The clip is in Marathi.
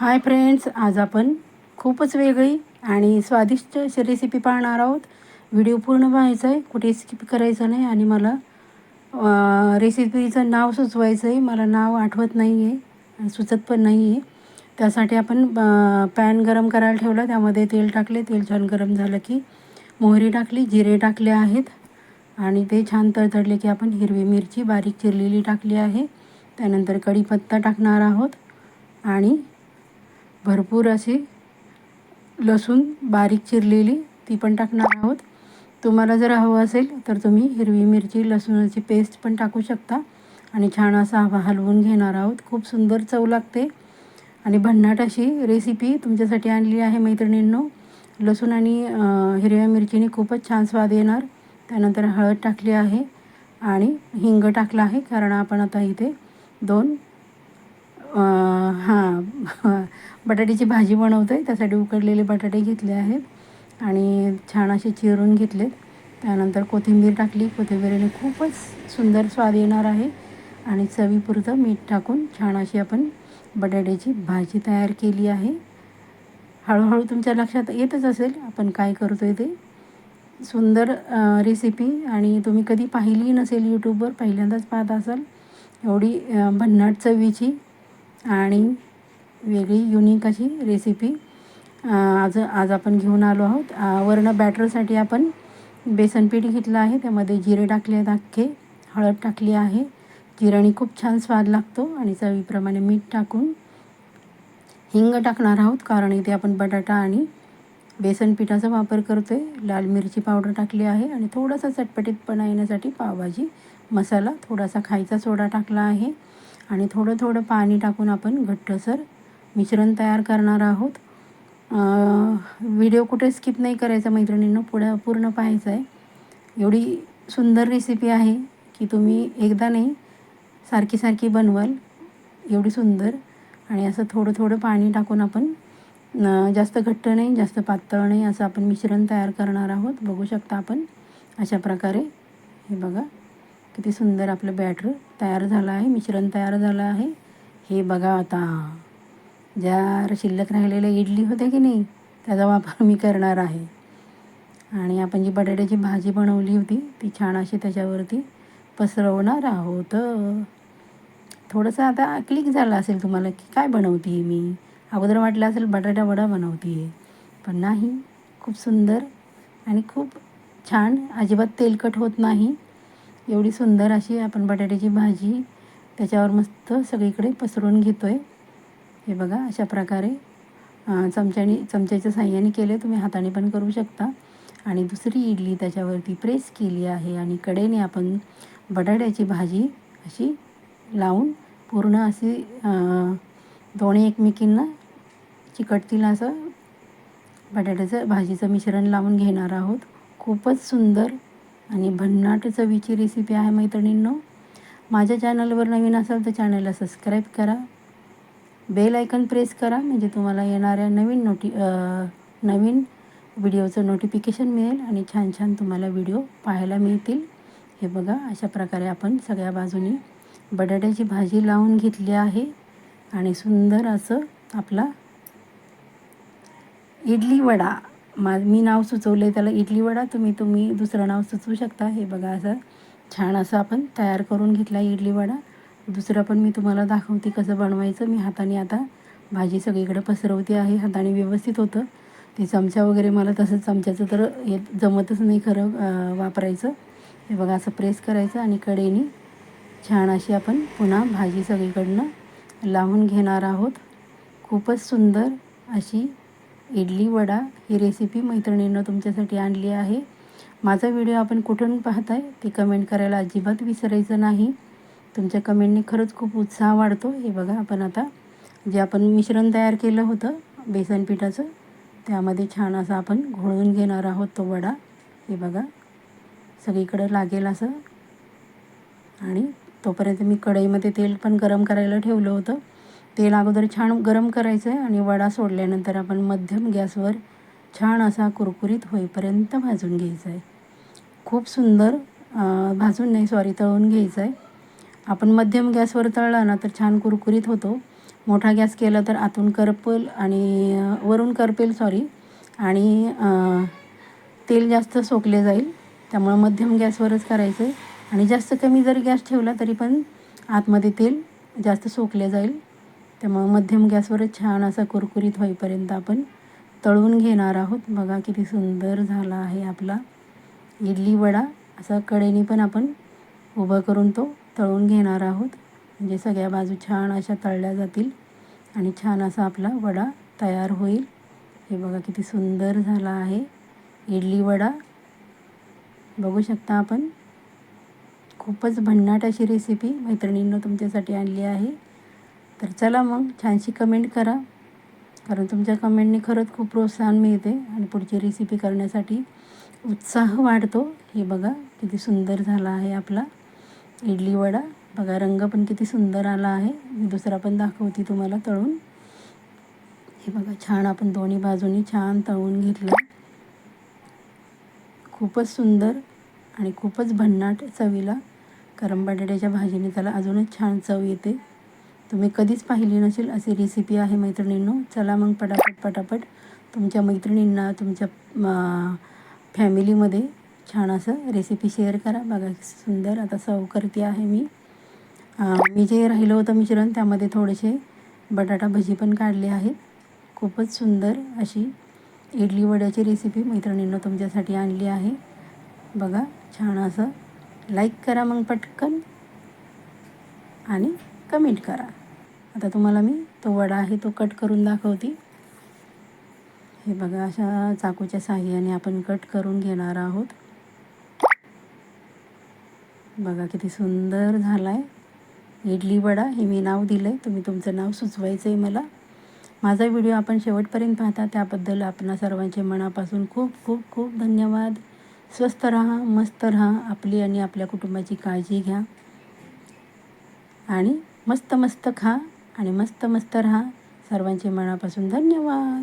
हाय फ्रेंड्स आज आपण खूपच वेगळी आणि स्वादिष्ट अशी रेसिपी पाहणार आहोत. व्हिडिओ पूर्ण पाहायचा आहे कुठे स्किप करायचं नाही आणि मला रेसिपीचं नाव सुचवायचं आहे मला नाव आठवत नाही आहे सुचत पण नाही आहे त्यासाठी आपण पॅन गरम करायला ठेवला. त्यामध्ये तेल टाकले. तेल छान गरम झालं की मोहरी टाकली जिरे टाकले आहेत. आणि ते छान तडतडले की आपण हिरवी मिरची बारीक चिरलेली टाकली आहे. त्यानंतर कढीपत्ता टाकणार आहोत. आणि भरपूर अशी लसूण बारीक चिरलेली ती पण टाकणार आहोत. तुम्हाला जर हवं असेल तर तुम्ही हिरवी मिरची लसूणाची पेस्ट पण टाकू शकता आणि छान असा हवा हलवून घेणार आहोत. खूप सुंदर चव लागते. आणि भन्नाट अशी रेसिपी तुमच्यासाठी आणली आहे मैत्रिणींनो. लसूण आणि हिरव्या मिरचीने खूपच छान स्वाद येणार. त्यानंतर हळद टाकली आहे आणि हिंग टाकला आहे कारण आपण आता इथे दोन हां बटाट्याची भाजी बनवतो आहे त्यासाठी उकडलेले बटाटे घेतले आहेत आणि छान असे चिरून घेतलेत. त्यानंतर कोथिंबीर टाकली. कोथिंबीरीने खूपच सुंदर स्वाद येणार आहे. आणि चवीपुरतं मीठ टाकून छान अशी आपण बटाट्याची भाजी तयार केली आहे. हळूहळू तुमच्या लक्षात येतच असेल आपण काय करतो आहे ते. सुंदर रेसिपी आणि तुम्ही कधी पाहिली नसेल यूट्यूबवर पहिल्यांदाच पाहत असाल. एवढी भन्नाट चवीची आणि वेगळी युनिक अशी रेसिपी आज आज आपण घेऊन आलो आहोत. वरण बॅटरसाठी आपण बेसन पीठ घेतलं आहे. त्यामध्ये जिरे टाकले आहेत अख्खे हळद टाकली आहे. जिऱ्याने खूप छान स्वाद लागतो आणि चवीप्रमाणे मीठ टाकून हिंग टाकणार आहोत कारण इथे आपण बटाटा आणि बेसन पिठाचा वापर करतो आहे लाल मिरची पावडर टाकली आहे आणि थोडासा चटपटीतपणा येण्यासाठी पावभाजी मसाला थोडासा खायचा सोडा टाकला आहे. आणि थोडं थोडं पाणी टाकून आपण घट्टसर मिश्रण तयार करणार आहोत. व्हिडिओ कुठे स्किप नाही करायचा मैत्रिणींना पुढं पूर्ण पाहायचं आहे. एवढी सुंदर रेसिपी आहे की तुम्ही एकदा नाही सारखी सारखी बनवाल. एवढी सुंदर. आणि असं थोडं थोडं पाणी टाकून आपण जास्त घट्ट नाही जास्त पातळ नाही असं आपण मिश्रण तयार करणार आहोत. बघू शकता आपण अशा प्रकारे. हे बघा. किती सुंदर आपलं बॅटर तयार झालं आहे मिश्रण तयार झालं आहे. हे बघा आता ज्या शिल्लक राहिलेल्या इडली होत्या की नाही त्याचा वापर मी करणार आहे. आणि आपण जी बटाट्याची भाजी बनवली होती ती छान अशी त्याच्यावरती पसरवणार आहोत. थोडंसं आता क्लिक झालं असेल तुम्हाला की काय बनवते आहे मी? अगोदर वाटलं असेल बटाटा वडा बनवते आहे पण नाही. खूप सुंदर आणि खूप छान. अजिबात तेलकट होत नाही. एवढी सुंदर अशी आपण बटाट्याची भाजी त्याच्यावर मस्त सगळीकडे पसरून घेतो आहे हे बघा अशा प्रकारे चमच्याने चमच्याच्या साह्याने केले तुम्ही हाताने पण करू शकता. आणि दुसरी इडली त्याच्यावरती प्रेस केली आहे आणि कडेने आपण बटाट्याची भाजी अशी लावून पूर्ण अशी दोन्ही एकमेकींना चिकटतील असं बटाट्याचं भाजीचं मिश्रण लावून घेणार आहोत. खूपच सुंदर आणि भन्नाट चवीची रेसिपी आहे मैत्रिणींनो. माझ्या चॅनलवर नवीन असाल तर चॅनलला सबस्क्राईब करा. बेल आयकन प्रेस करा म्हणजे तुम्हाला येणाऱ्या नवीन नोटी नवीन व्हिडिओचं नोटिफिकेशन मिळेल आणि छान छान तुम्हाला व्हिडिओ पाहायला मिळतील. हे बघा अशा प्रकारे आपण सगळ्या बाजूनी बटाट्याची भाजी लावून घेतली आहे आणि सुंदर असं आपला इडली वडा. मा मी नाव सुचवलं आहे त्याला इडली वडा तुम्ही तुम्ही दुसरं नाव सुचवू शकता. हे बघा असं छान असं आपण तयार करून घेतला इडली वडा. दुसरं पण मी तुम्हाला दाखवते कसं बनवायचं. मी हाताने आता भाजी सगळीकडे पसरवते आहे. हाताने व्यवस्थित होतं. ते चमचा वगैरे मला तसं चमच्याचं तर हे जमतच नाही खरं वापरायचं. हे बघा असं प्रेस करायचं आणि कडेने छान अशी आपण पुन्हा भाजी सगळीकडनं लावून घेणार आहोत. खूपच सुंदर अशी इडली वडा ही रेसिपी मैत्रिणींनं तुमच्यासाठी आणली आहे. माझा व्हिडिओ आपण कुठून पाहताय ते कमेंट करायला अजिबात विसरायचं नाही. तुमच्या कमेंटने खरंच खूप उत्साह वाढतो. हे बघा आपण आता जे आपण मिश्रण तयार केलं होतं बेसन पिठाचं त्यामध्ये छान असं आपण घोळून घेणार आहोत तो वडा. हे बघा सगळीकडं लागेल असं. आणि तोपर्यंत मी कढईमध्ये तेल पण गरम करायला ठेवलं होतं. तेल अगोदर छान गरम करायचं आहे आणि वडा सोडल्यानंतर आपण मध्यम गॅसवर छान असा कुरकुरीत होईपर्यंत भाजून घ्यायचा आहे खूप सुंदर भाजून नाही सॉरी तळून घ्यायचं आहे आपण मध्यम गॅसवर तळला ना तर छान कुरकुरीत होतो. मोठा गॅस केला तर आतून करपेल आणि वरून करपेल सॉरी आणि तेल जास्त सोकले जाईल. त्यामुळं मध्यम गॅसवरच करायचं आहे आणि जास्त कमी जर गॅस ठेवला तरी पण आतमध्ये तेल जास्त सोकले जाईल. त्यामुळं मध्यम गॅसवरच छान असा कुरकुरीत होईपर्यंत आपण तळून घेणार आहोत. बघा किती सुंदर झाला आहे आपला इडली वडा. असा कडेने पण आपण उभं करून तो तळून घेणार आहोत. म्हणजे सगळ्या बाजू छान अशा तळल्या जातील आणि छान असा आपला वडा तयार होईल. हे बघा किती सुंदर झाला आहे इडली वडा. बघू शकता आपण. खूपच भन्नाट अशी रेसिपी मैत्रिणींनं तुमच्यासाठी आणली आहे. तर चला मग छानशी कमेंट करा. कारण तुमच्या कमेंटने खरंच खूप प्रोत्साहन मिळते आणि पुढची रेसिपी करण्यासाठी उत्साह वाढतो. हे बघा किती सुंदर झाला आहे आपला इडली वडा. बघा रंग पण किती सुंदर आला आहे. मी दुसरा पण दाखवते तुम्हाला तळून. हे बघा छान आपण दोन्ही बाजूनी छान तळून घेतलं. खूपच सुंदर आणि खूपच भन्नाट चवीला. करम बटाट्याच्या भाजीने त्याला अजूनच छान चव येते. तुम्ही कधीच पाहिली नसेल अशी रेसिपी आहे मैत्रिणींनो. चला मग पटापट पटापट तुमच्या मैत्रिणींना तुमच्या फॅमिलीमध्ये छान असं रेसिपी शेअर करा. बघा सुंदर आता सर्व करते आहे मी. मी जे राहिलं होतं मिश्रण त्यामध्ये थोडेसे बटाटा भजी पण काढले आहेत. खूपच सुंदर अशी इडली वड्याची रेसिपी मैत्रिणींना तुमच्यासाठी आणली आहे. बघा छान असं लाईक करा मग पटकन आणि कमेंट करा. आता तुम्हाला मी तो वडा आहे तो कट करून दाखवते. हे बघा अशा चाकूच्या साह्याने आपण कट करून घेणार आहोत. बघा किती सुंदर झाला आहे इडली वडा हे मी नाव दिलं आहे तुम्ही तुमचं नाव सुचवायचं आहे मला. माझा व्हिडिओ आपण शेवटपर्यंत पाहता त्याबद्दल आपणा सर्वांचे मनापासून खूप खूप खूप धन्यवाद. स्वस्त राहा मस्त राहा. आपली आणि आपल्या कुटुंबाची काळजी घ्या. आणि मस्त मस्त खा. आणि मस्त मस्त राहा. सर्वांचे मनापासून धन्यवाद.